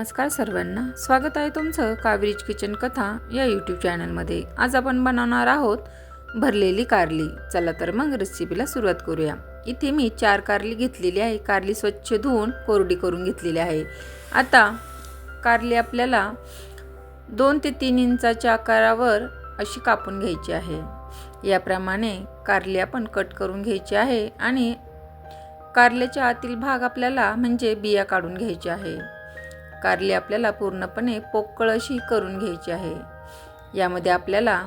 नमस्कार सर्वांना. स्वागत आहे तुमचं कावेरीज किचन कथा या यूट्यूब चॅनलमध्ये आज आपण बनवणार आहोत भरलेली कारली. चला तर मग रेसिपीला सुरुवात करूया. इथे मी चार कारली घेतलेली आहे. कारली स्वच्छ धुवून कोरडी करून घेतलेली आहे. आता कारली आपल्याला दोन ते तीन इंचाच्या आकारावर अशी कापून घ्यायची आहे. याप्रमाणे कारली आपण कट करून घ्यायची आहे आणि कारल्याच्या आतील भाग आपल्याला म्हणजे बिया काढून घ्यायची आहे. कारली आपल्याला पूर्णपणे पोकळ अशी करून घ्यायची आहे. यामध्ये आपल्याला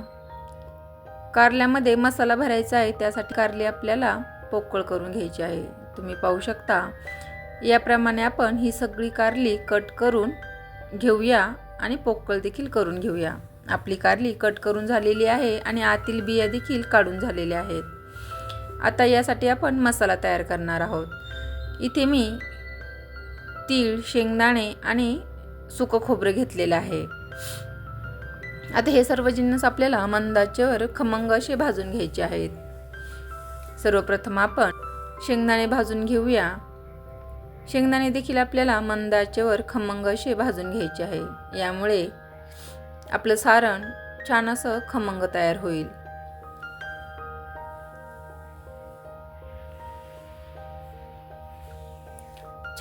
कारल्यामध्ये मसाला भरायचा आहे त्यासाठी कारली आपल्याला पोकळ करून घ्यायची आहे. तुम्ही पाहू शकता याप्रमाणे आपण ही सगळी कारली कट करून घेऊया आणि पोकळ देखील करून घेऊया. आपली कारली कट करून झालेली आहे आणि आतील बिया देखील काढून झालेल्या आहेत. आता यासाठी आपण मसाला तयार करणार आहोत. इथे मी तीळ शेंगदाणे आणि सुकं खोबरं घेतलेलं आहे. आता हे सर्व जिन्नस आपल्याला मंदाच्यावर खमंग असे भाजून घ्यायचे आहेत. सर्वप्रथम आपण शेंगदाणे भाजून घेऊया. शेंगदाणे देखील आपल्याला मंदाच्यावर खमंग असे भाजून घ्यायचे आहे. यामुळे आपलं सारण छान असं खमंग तयार होईल.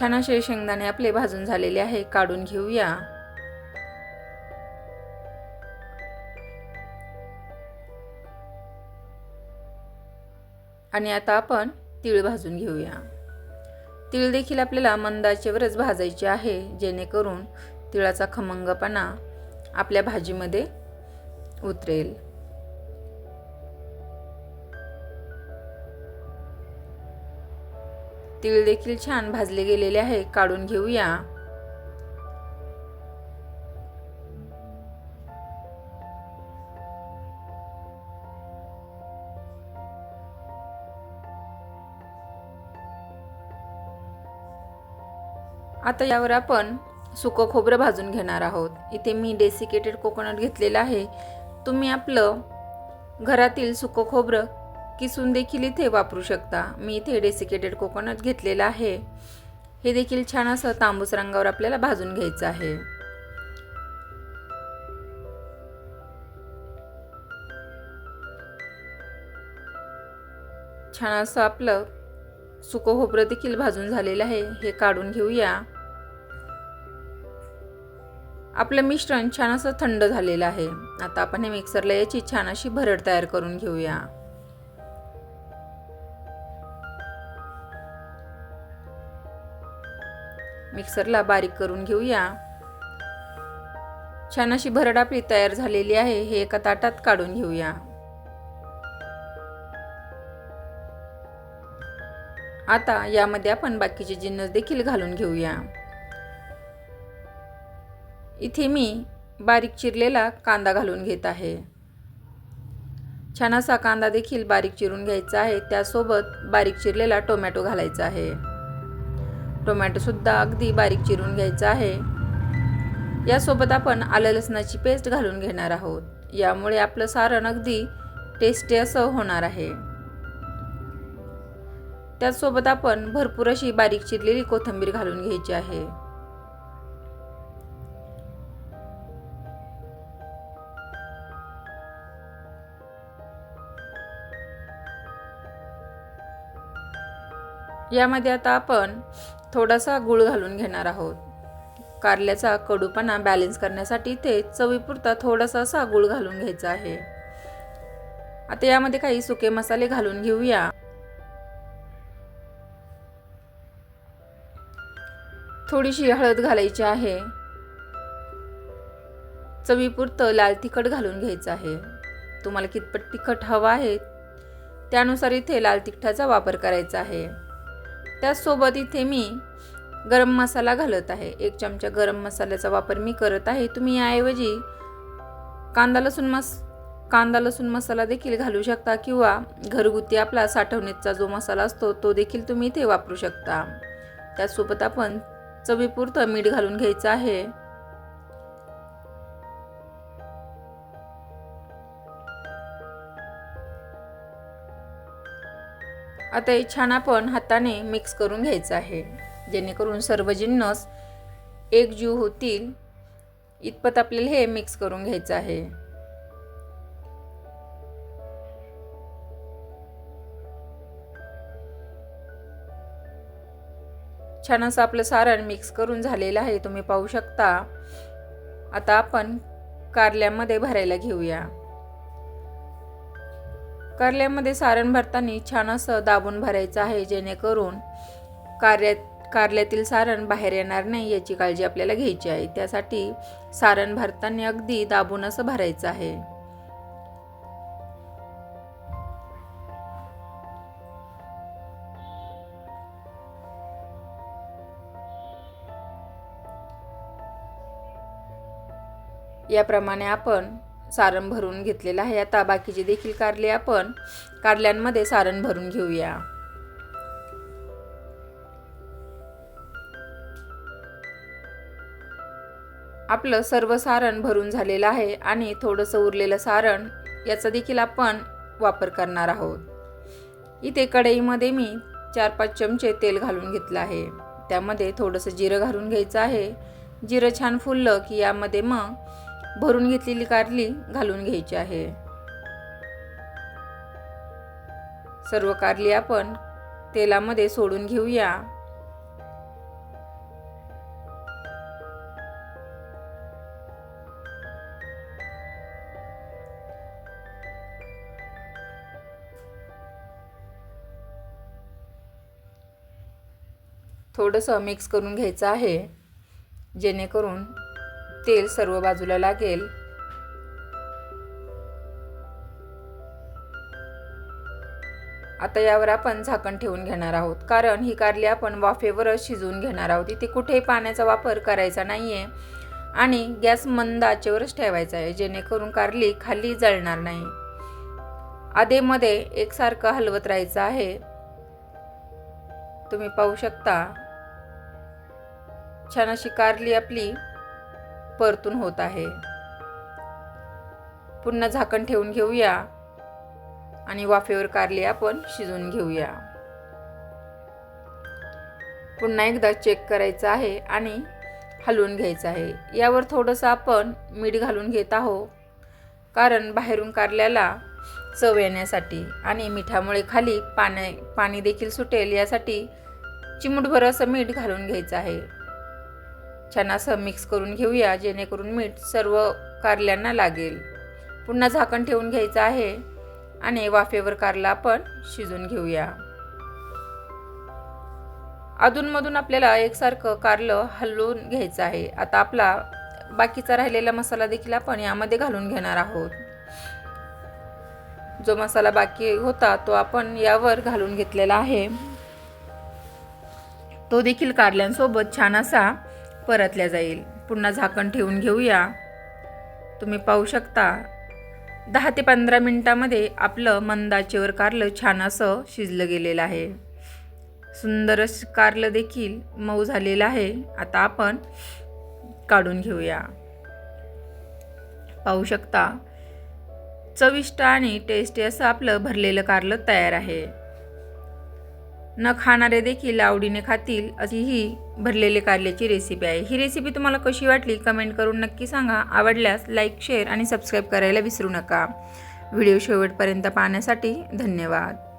छान असे शेंगदाणे आपले भाजून झालेले आहे काढून घेऊया. आणि आता आपण तीळ भाजून घेऊया. तीळ देखील आपल्याला मंदाचेवरच भाजायचे आहे जेणेकरून तिळाचा खमंगपणा आपल्या भाजीमध्ये उतरेल. तीळ देखील छान भाजले गेलेले आहे. काढून घेऊया. आता यावर आपण सुकं खोबरं भाजून घेणार आहोत. इथे मी डेसिकेटेड कोकोनट घेतलेलं आहे. तुम्ही आपलं घरातील सुकं खोबरं किसून देखील इथे वापरू शकता. मी इथे डेसिकेटेड कोकोनट घेतलेलं आहे. हे देखील छान असं तांबूस रंगावर आपल्याला भाजून घ्यायचं आहे. छान असं आपलं सुकं खोबरं देखील भाजून झालेलं आहे. हे काढून घेऊया. आपलं मिश्रण छान असं थंड झालेलं आहे. आता आपण हे मिक्सरला याची छान अशी भरड तयार करून घेऊया. मिक्सरला बारीक करून घेऊया. छान अशी भरडापळी तयार झालेली आहे हे एका ताटात काढून घेऊया. आता यामध्ये आपण बाकीचे जिन्नस देखील घालून घेऊया. इथे मी बारीक चिरलेला कांदा घालून घेत आहे. छान असा कांदा देखील बारीक चिरून घ्यायचा आहे त्यासोबत बारीक चिरलेला टोमॅटो घालायचा आहे. टोमॅटोसुद्धा अगदी बारीक चिरून घ्यायचा आहे. यासोबत आपण आलं लसणाची पेस्ट घालून घेणार आहोत. यामुळे आपलं सारण अगदी टेस्टी असं होणार आहे. त्याचसोबत आपण भरपूर अशी बारीक चिरलेली कोथिंबीर घालून घ्यायची आहे. यामध्ये आता आपण थोडासा गूळ घालून घेणार आहोत. कारल्याचा कडूपणा बॅलेन्स करण्यासाठी ते चवीपुरता थोडासा असा गूळ घालून घ्यायचा आहे. आता यामध्ये काही सुके मसाले घालून घेऊया. थोडीशी हळद घालायची आहे. चवीपुरतं लाल तिखट घालून घ्यायचं आहे. तुम्हाला कितपत तिखट हवं आहे त्यानुसार इथे लाल तिखटाचा वापर करायचा आहे. त्याचसोबत इथे मी गरम मसाला घालत आहे. एक चमचा गरम मसाल्याचा वापर मी करत आहे. तुम्ही याऐवजी कांदा लसूण मस कांदा लसूण मसाला देखील घालू शकता किंवा घरगुती आपला साठवणीचा जो मसाला असतो तो देखील तुम्ही इथे वापरू शकता. त्याचसोबत आपण चवीपुरतं मीठ घालून घ्यायचं आहे. आता हे छान आपण हाताने मिक्स करून घ्यायचं आहे. जेणेकरून सर्व जिन्नस एक जीव होतील. इतपत आपल्याला हे मिक्स करून घ्यायचं आहे. छान असं आपलं सारण मिक्स करून झालेलं आहे. तुम्ही पाहू शकता. आता आपण कारल्यामध्ये भरायला घेऊया. कारल्यामध्ये सारण भरताना छान असं दाबून भरायचं आहे जेणेकरून कार्यात कारल्यातील सारण बाहेर येणार नाही याची काळजी आपल्याला घ्यायची आहे. त्यासाठी सारण भरताना अगदी दाबून असं भरायचं आहे. याप्रमाणे आपण सारण भरून घेतलेलं आहे. आता बाकीचे देखील कारले आपण कारल्यांमध्ये सारण भरून घेऊया. आपलं सर्व सारण भरून झालेलं आहे आणि थोडंसं उरलेलं सारण याचा देखील आपण वापर करणार आहोत. इथे कढईमध्ये मी चार पाच चमचे तेल घालून घेतलं आहे. त्यामध्ये थोडंसं जिरं घालून घ्यायचं आहे. जिरं छान फुललं की यामध्ये मग भरून घेतलेली कारली घालून घ्यायची आहे. सर्व कारली आपण तेलामध्ये सोडून घेऊया. थोडंसं मिक्स करून घ्यायचं आहे जेणेकरून तेल सर्व बाजूला लागेल. आता यावर आपण झाकण ठेवून घेणार आहोत. कारण ही कारली आपण वाफेवरच शिजवून घेणार आहोत. इथे कुठेही पाण्याचा वापर करायचा नाही आहे आणि गॅस मंद आचेवरच ठेवायचा आहे. जेणेकरून कारली खाली जळणार नाही. आधेमध्ये एकसारखं हलवत राहायचं आहे. तुम्ही पाहू शकता. छान अशी कारली आपली परतून होत आहे. पुन्हा झाकण ठेवून घेऊया आणि वाफेवर कारली आपण शिजवून घेऊया. पुन्हा एकदा चेक करायचं आहे आणि हलवून घ्यायचं आहे. यावर थोडंसं आपण मीठ घालून घेत आहो कारण बाहेरून कारल्याला चव येण्यासाठी आणि मिठामुळे खाली पाण्या पाणी देखील सुटेल यासाठी चिमूटभर असं मीठ घालून घ्यायचं आहे. छान असं मिक्स करून घेऊया जेणेकरून मीठ सर्व कारल्यांना लागेल. पुन्हा झाकण ठेवून घ्यायचं आहे आणि वाफेवर कारला आपण शिजून घेऊया. अधूनमधून आपल्याला एकसारखं कारलं हलवून घ्यायचं आहे. आता आपला बाकीचा राहिलेला मसाला देखील आपण यामध्ये घालून घेणार आहोत. जो मसाला बाकी होता तो आपण यावर घालून घेतलेला आहे. तो देखील कारल्यांसोबत छान असा परतल्या जाईल. पुन्हा झाकण ठेवून घेऊया. तुम्ही पाहू शकता दहा ते पंधरा मिनटामध्ये आपलं मंदाचेवर कारलं छान असं शिजलं गेलेलं आहे. सुंदर कारलं देखील मऊ झालेलं आहे. आता आपण काढून घेऊया. पाहू शकता चविष्ट आणि टेस्टी असं आपलं भरलेलं कारलं तयार आहे. न खाणारे देखील आवडीने खातील अशी ही भरलेले कारल्याची रेसिपी आहे. ही रेसिपी तुम्हाला कशी वाटली कमेंट करून नक्की सांगा. आवडल्यास लाईक शेअर आणि सबस्क्राईब करायला विसरू नका. व्हिडिओ शेवटपर्यंत पाहण्यासाठी धन्यवाद.